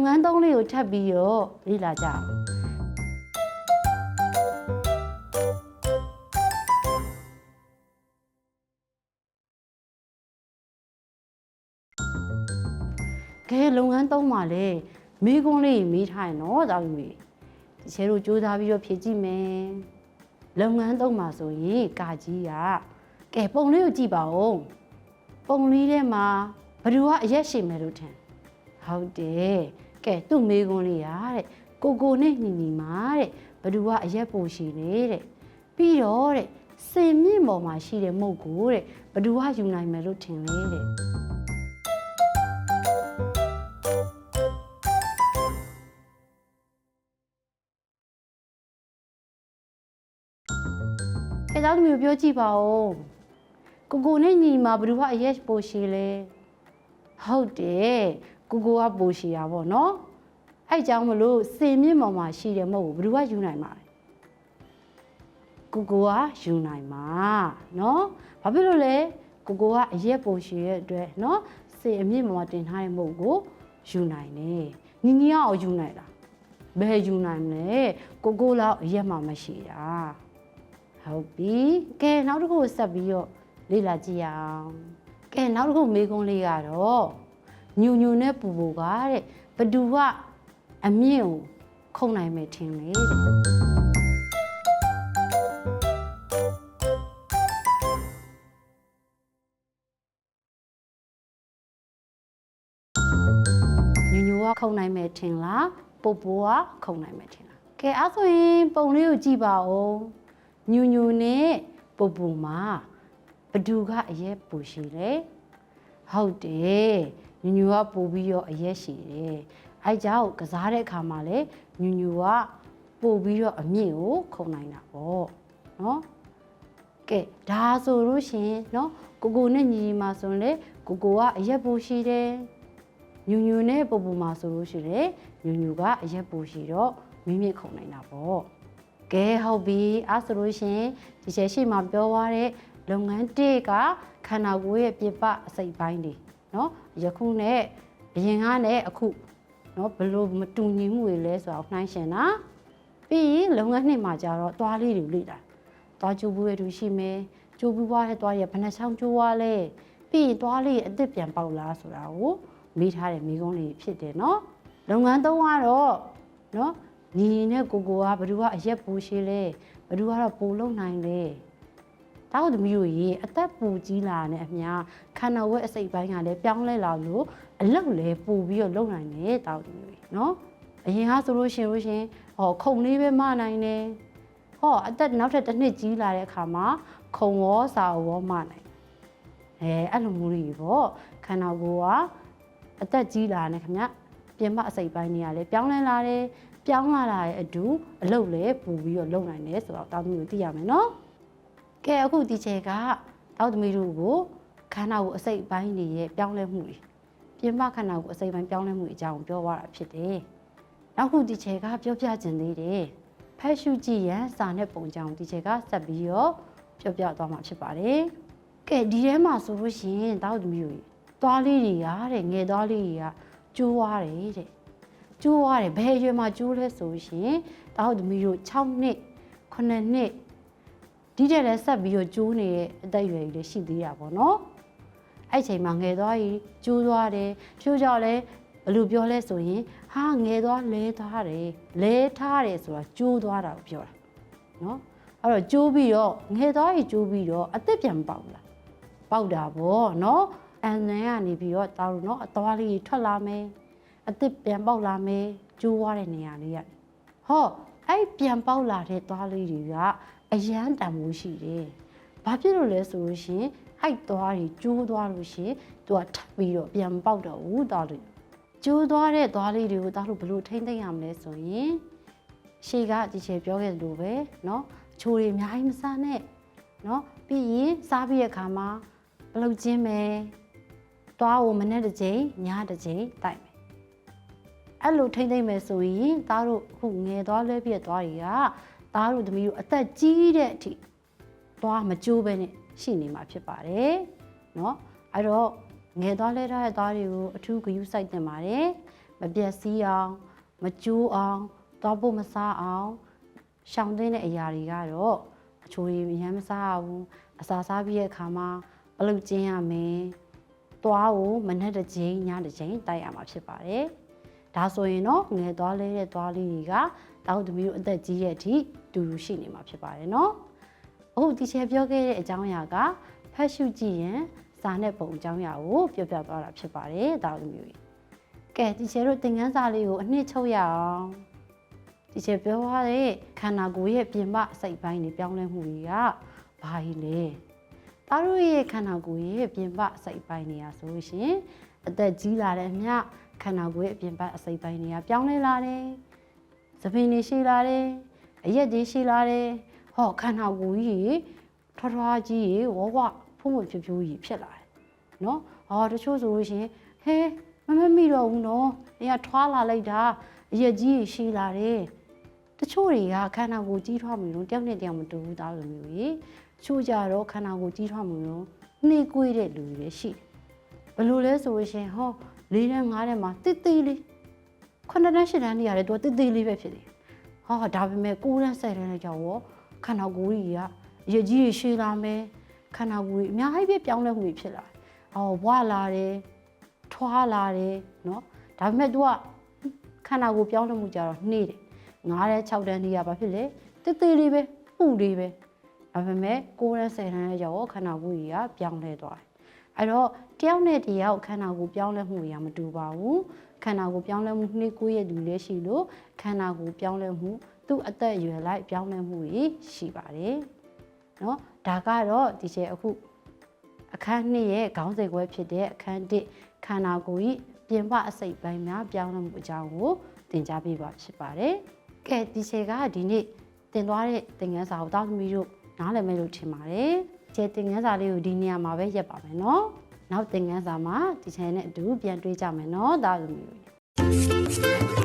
လုပ်ငန်းသုံးလေးကိုထပ်ပြီးတော့လေ့လာကြအောင်ကဲလုပ်ငန်းသုံးပါလေမိကွန်းလေးမေးထားရင်တော့တာပြီဒီချဲတို့စူးစမ်းပြီးတော့ဖြည့်ကြည့်မယ်လုပ်ငန်းသုံးပါဆိုရင်ကာကြီးကကဲပုံလေးကိုကြည့်ပါဦးပုံလေးထဲမှာဘယ်သူကအရက်ရှိမယ်လို့ထင်ဟုတ်တယ် ကဲသူ့မိကွန်းလေးရတဲ့ကိုကိုနဲ့ညီညီမာတဲ့ဘယ်သူကအရက်ပူရှိနေတဲ့ပြီးတော့တဲ့စင်မြင့်ပေါ်မှာရှိတဲ့မုတ်ကိုတဲ့ဘယ်သူကယူနိုင်မယ်လို့ထင်လဲတဲ့အဲကြောင့်မျိုးပြောကြည့်ပါဦးကိုကိုနဲ့ညီမဘယ်သူကအရက်ပိုရှိလဲဟုတ်တယ် ကိုကိုကပိုရှိတာပေါ့နော်အဲ့ကြောင့်မလို့စင်မြင့်ပေါ်မှာရှိတယ်မဟုတ်ဘူးဘယ်သူကယူနိုင်မှာလဲကိုကိုကယူနိုင်မှာနော်ဘာဖြစ်လို့လဲကိုကိုကအရက်ပိုရှိရဲ့အတွက်နော်စင်အမြင့်ပေါ်မှာတင်ထားတဲ့မဟုတ်ကိုယူနိုင်တယ်ညီညီကရောယူနိုင်လားဘယ်ယူနိုင်မလဲကိုကိုလောက်အရက်မှမရှိတာဟုတ်ပြီကဲနောက်တစ်ခုကိုဆက်ပြီးတော့လေ့လာကြည့်ရအောင်ကဲနောက်တစ်ခုမေးခွန်းလေးကတော့ ညူညူနဲ့ပူပူကတဲ့ဘသူကအမြင့်ကိုခုံနိုင်မယ်ထင်လေတဲ့ညူညူကခုံနိုင်မယ်ထင်လားပူပူကခုံနိုင်မယ်ထင်လားကဲအဲ့ဆိုရင်ပုံလေးကိုကြည့်ပါဦးညူညူနဲ့ပူပူမှာဘသူကအရက်ပူရှိလဲဟုတ်တယ် ညူညူကပူပြီးတော့အရက်ရှိတယ်အဲကြောင့်ကစားတဲ့အခါမှာလဲညူညူကပူပြီးတော့အမြင့်ကိုခုံနိုင်တာပေါ့နော်ကဲဒါဆိုလို့ရှရင်နော်ကိုကိုနဲ့ညီညီမှာဆိုရင်လေကိုကိုကအရက်ပူရှိတယ်ညူညူနဲ့ပူပူမှာဆိုလို့ရှိရင်ညူညူကအရက်ပူရှိတော့မိမိခုံနိုင်တာပေါ့ကဲဟုတ်ပြီအဲ့ဆိုလို့ရှရင်ဒီချက်ရှိမှပြောသွားတဲ့လုပ်ငန်းတစ်ကခန္ဓာကိုယ်ရဲ့ပြပအစိတ်ပိုင်းတွေ နော်ယခုနဲ့အရင်ကနဲ့အခုနော်ဘလို့မတူညီမှုတွေလဲဆိုတော့နှိုင်းရှင်တာပြီးရင်လုပ်ငန်းနှစ်မှာကြတော့သွားလေးတွေလေ့တာသွားကြိုးပူရတူရှိမယ်ကြိုးပူွားတဲ့သွားရဘယ်နှဆောင်ကြိုးွားလဲပြီးရင်သွားလေးအစ်စ်ပြန်ပေါက်လားဆိုတာကိုမေးထားတဲ့မိကုန်းလေးဖြစ်တယ်နော်လုပ်ငန်းသုံးကတော့နော်ညီရင်နဲ့ကိုကိုကဘယ်သူကအရက်ပိုးရှိလဲဘယ်သူကတော့ပိုးလုံနိုင်လဲ တောက်သမီးတို့ရေအသက်ပူကြီးလာတဲ့အမျှခန္ဓာဝက်အစိတ်ပိုင်းကလည်းပြောင်းလဲလာလို့အလုတ်လည်းပူပြီးတော့လုံနိုင်တယ်တောက်သမီးတွေနော်အရင်ကဆိုလို့ရှိရင်လို့ရှရင်ဟောခုံလေးပဲမနိုင်တယ်ဟောအသက်နောက်ထပ်တစ်နှစ်ကြီးလာတဲ့အခါမှာခုံရောစာရောမနိုင်အဲအဲ့လိုမျိုးတွေပေါ့ခန္ဓာကိုယ်ကအသက်ကြီးလာတယ်ခင်ဗျပြင်မအစိတ်ပိုင်းတွေကလည်းပြောင်းလဲလာတယ်ပြောင်းလာတာရဲ့အတူအလုပ်လည်းပူပြီးတော့လုပ်နိုင်တယ်ဆိုတော့တောင်းသမီးတို့သိရမယ်နော် ကဲအခုဒီချေကတောင်းသမီးတို့ကိုခန္ဓာကိုယ်အစိတ်ပိုင်းတွေရဲ့ပြောင်းလဲမှုတွေပြင်ပခန္ဓာကိုယ်အစိတ်ပိုင်းပြောင်းလဲမှုအကြောင်းပြောသွားတာဖြစ်တယ်နောက်ခုဒီချေကပြောပြခြင်းသေးတယ်ဖက်ရှုကြည့်ရန်စာနဲ့ပုံကြောင်ဒီချေကဆက်ပြီးတော့ပြောပြသွားမှာဖြစ်ပါတယ်ကဲဒီထဲမှာဆိုလို့ရှိရင်တောင်းသမီးတို့သွားလေးတွေကတဲ့ငယ်သွားလေးတွေကကျိုးသွားတယ်တဲ့ကျိုးရတယ်ဘယ်ရွယ်မှာကျိုးလဲဆိုရှင်တာဟုတ်သမီးတို့6နှစ်9နှစ် ဒီတဲ့လည်းဆက်ပြီးတော့ကျိုးနေတဲ့အသက်အရွယ်ကြီးလည်းရှိသေးတာပေါ့နော်အဲ့ချိန်မှာငယ်သွားကြီးကျိုးသွားတယ်ဖြိုးကြောက်လဲဘယ်လိုပြောလဲဆိုရင်ဟာငယ်သွားလဲသွားတယ်လဲထားတယ်ဆိုတာကျိုးသွားတာကိုပြောတာနော်အဲ့တော့ကျိုးပြီးတော့ငယ်သွားကြီးကျိုးပြီးတော့အသက်ပြန်ပေါက်လာပေါက်တာပေါ့နော်အန်နန်ကနေပြီးတော့တာတို့နော်အသွားလေးကြီးထွက်လာမယ်အသစ်ပြန်ပေါက်လာမယ်ကျိုးွားတဲ့နေရာလေးရတယ်ဟောအဲ့ပြန်ပေါက်လာတဲ့သွားလေးတွေက အရန်တန်မိုးရှိတယ်ဘာဖြစ်လို့လဲဆိုလို့ရှရင်အဲ့သွားတွေကျိုးသွားလို့ရှရင်သူကထပ်ပြီးတော့ပြန်ပေါက်တော့ဦးသွားလို့ကျိုးသွားတဲ့သွားလေးတွေကိုတားလို့ဘလို့ထိမ့်သိမ့်ရမလဲဆိုရင်ရှေကဒီချေပြောခဲ့လို့ပဲเนาะချိုးတွေအများကြီးမစားနဲ့เนาะပြီးရင်စားပြီးတဲ့အခါမှာဘလုတ်ချင်းပဲသွားကိုမနဲ့တစ်ချိန်ညတစ်ချိန်တိုက်မယ် အဲ့လိုထိမ့်သိမ့်မယ်ဆိုရင်သားတို့ခုငယ်သွားလဲပြက်သွားတွေက သားတို့သမီးတို့အသက်ကြီးတဲ့အထိသွားမကြိုးပဲနဲ့ရှိနေမှာဖြစ်ပါတယ်เนาะအဲ့တော့ငယ်သွားလဲထားတဲ့သားတွေကိုအထူးဂရုစိုက်တင်ပါတယ် မပြက်စီးအောင်မကျိုးအောင်သွားဖို့မစားအောင်ရှောင်သိတဲ့အရာတွေကတော့အချိုတွေရမ်းမစားရဘူးအစာစားပြီးတဲ့အခါမှာအလုပ်ကျင်းရမယ်သွားကိုမနှက်တစ်ချိန်ညတစ်ချိန်တိုက်ရမှာဖြစ်ပါတယ်ဒါဆိုရင်တော့ငယ်သွားလဲတဲ့သွားလေးတွေက တောက်သမီးတို့အသက်ကြီးရဲ့အထိတူတူရှိနေမှာဖြစ်ပါတယ်နော်အခုဒီချေပြောခဲ့တဲ့အကြောင်းအရာကဖတ်ရှုကြည့်ရင်စာနဲ့ပုံအကြောင်းအရာကိုပြောပြသွားတာဖြစ်ပါတယ်တောက်သမီးတို့ကဲဒီချေတို့သင်ခန်းစာလေးကိုအနှစ်ချုပ်ရအောင်ဒီချေပြောရတဲ့ခန္ဓာကိုယ်ရဲ့ပြင်ပစိတ်ပိုင်းတွေပြောင်းလဲမှုတွေကဘာကြီးလဲသားတို့ရဲ့ခန္ဓာကိုယ်ရဲ့ပြင်ပစိတ်ပိုင်းတွေကဆိုလို့ရှိရင်အသက်ကြီးလာတဲ့အမျှခန္ဓာကိုယ်ရဲ့ပြင်ပအစိတ်ပိုင်းတွေကပြောင်းလဲလာတယ် သပင်တွေရှိလာတယ်အရက်တွေရှိလာတယ်ဟောခန္ဓာကိုယ်ကြီးထွားထွားကြီးရေဝဝဖုံးဖုံဖြိုးဖြိုးကြီးဖြစ်လာတယ်နော်ဟောတချို့ဆိုလို့ရှိရင်ဟဲမမမိတော့ဘူးနော်။အဲကထွားလာလိုက်တာအရက်ကြီးကြီးရှိလာတယ်။တချို့တွေကခန္ဓာကိုယ်ကြီးထွားမှုလို့တယောက်နဲ့တယောက်မတူဘူးသားလိုမျိုးကြီး။တချို့ကြတော့ခန္ဓာကိုယ်ကြီးထွားမှုလို့နှိကွေးတဲ့လူတွေလည်းရှိတယ်။ဘယ်လိုလဲဆိုလို့ရှရင်ဟောလေးနဲ့ငါးနဲ့မှာတိတ်တိတ်လေး ခုနှစ်တန်းရှစ်တန်းနေရတယ်သူကတိတ်တိတ်လေးပဲဖြစ်တယ်။ဟောဒါပေမဲ့ကိုးတန်းဆယ်တန်းနဲ့ကြောက်ရောခန္ဓာကိုယ်ကြီးကအရက်ကြီးကြီးရှိလာမယ်။ခန္ဓာကိုယ်ကြီးအများကြီးပဲပြောင်းလဲမှုတွေဖြစ်လာတယ်။အော်ဘွားလာတယ်။ထွားလာတယ်နော်ဒါပေမဲ့ तू ကခန္ဓာကိုယ်ပြောင်းလဲမှုကြတော့နှေးတယ်ငားတဲ့6တန်းနေရပါဖြစ်လေတိတ်တိတ်လေးပဲပူလေးပဲဒါပေမဲ့9တန်း10တန်းရဲ့ရောခန္ဓာကိုယ်ကြီးကပြောင်းလဲသွားတယ်အဲ့တော့တယောက်နဲ့တယောက်ခန္ဓာကိုယ်ပြောင်းလဲမှုတွေကမတူပါဘူး ခန္ဓာကိုယ်ပြောင်းလဲမှုနှေးကိုရဲ့လူလည်းရှိလို့ခန္ဓာကိုယ်ပြောင်းလဲမှုသူ့အသက်အရွယ်လိုက်ပြောင်းလဲမှုတွေရှိပါတယ်နော်ဒါကတော့ဒီချက်အခုအခန်းနှစ်ရဲ့ခေါင်းစဉ်ခွဲဖြစ်တဲ့အခန်းတစ်ခန္ဓာကိုယ်ဤပြင်ပအစိတ်ပိုင်းများပြောင်းလဲမှုအကြောင်းကိုသင်ကြားပေးပါဖြစ်ပါတယ်။ကဲဒီချေကဒီနေ့သင်သွားတဲ့သင်ခန်းစာကိုတောက်သမီးတို့နားလည်မယ်လို့ထင်ပါတယ်။ချေသင်ခန်းစာလေးကိုဒီနေရာမှာပဲရက်ပါမယ်နော်။ နောက်သင်ခန်းစာမှာဒီချေနဲ့အတူပြန်တွေ့ကြမယ်နော်တောက်သမီးတို့